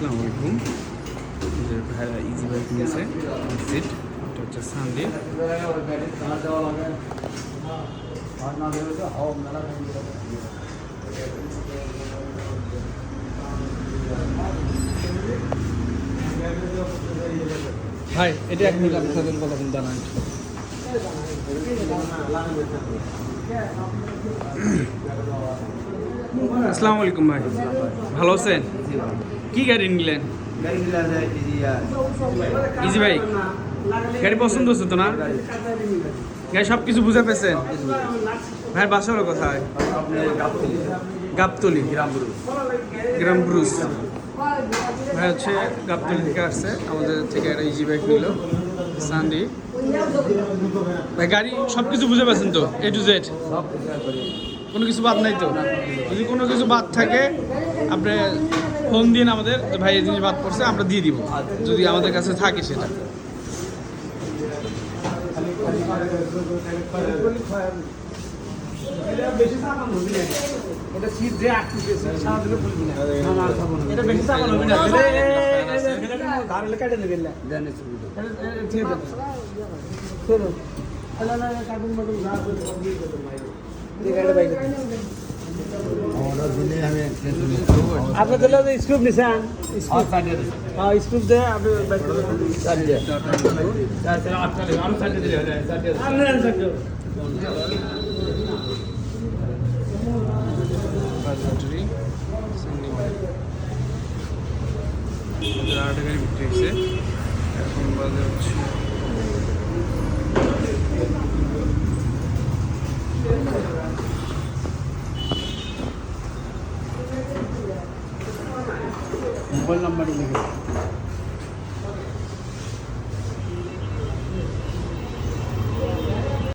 আসসালামু আলাইকুম যে ভাইরা ইজি বাইক নিয়েছে সিট এটা হচ্ছে সানডে ভাই এটা এক মিনিট আপনার সাথে কথা বলতে জানান আসসালামু আলাইকুম ভাই। ভালো আছেন? কি গাড়ি নিলেন ইজি বাইক গাড়ি পছন্দ হচ্ছে তো না? গাড়ি সব কিছু বুঝে পেয়েছেন ভাইয়ের বাসা হলো কোথায় গাবতলি, গ্রাম ব্রুস ভাই, হচ্ছে গাবতলি থেকে আসছে। আমাদের থেকে একটা ইজি বাইক নিল, সানডে। ভাই, গাড়ি সব কিছু বুঝে পেয়েছেন তো এ টু জেড কোনো কিছু বাদ নাই তো যদি কোনো কিছু বাদ থাকে আপনি ফোন দিন আমাদের যে ভাই এই জিনিস বাদ পড়ছে আমরা দিয়ে দিব যদি আমাদের কাছে থাকে সেটা কার্টুন মাটুন যা আপনার দিলে স্ক্রুপ নিছেন হ্যাঁ স্ক্রুপ দিয়ে আপনি আট গাড়ি বিক্রি হয়েছে। এখন বাজে হচ্ছে un buen lambarín.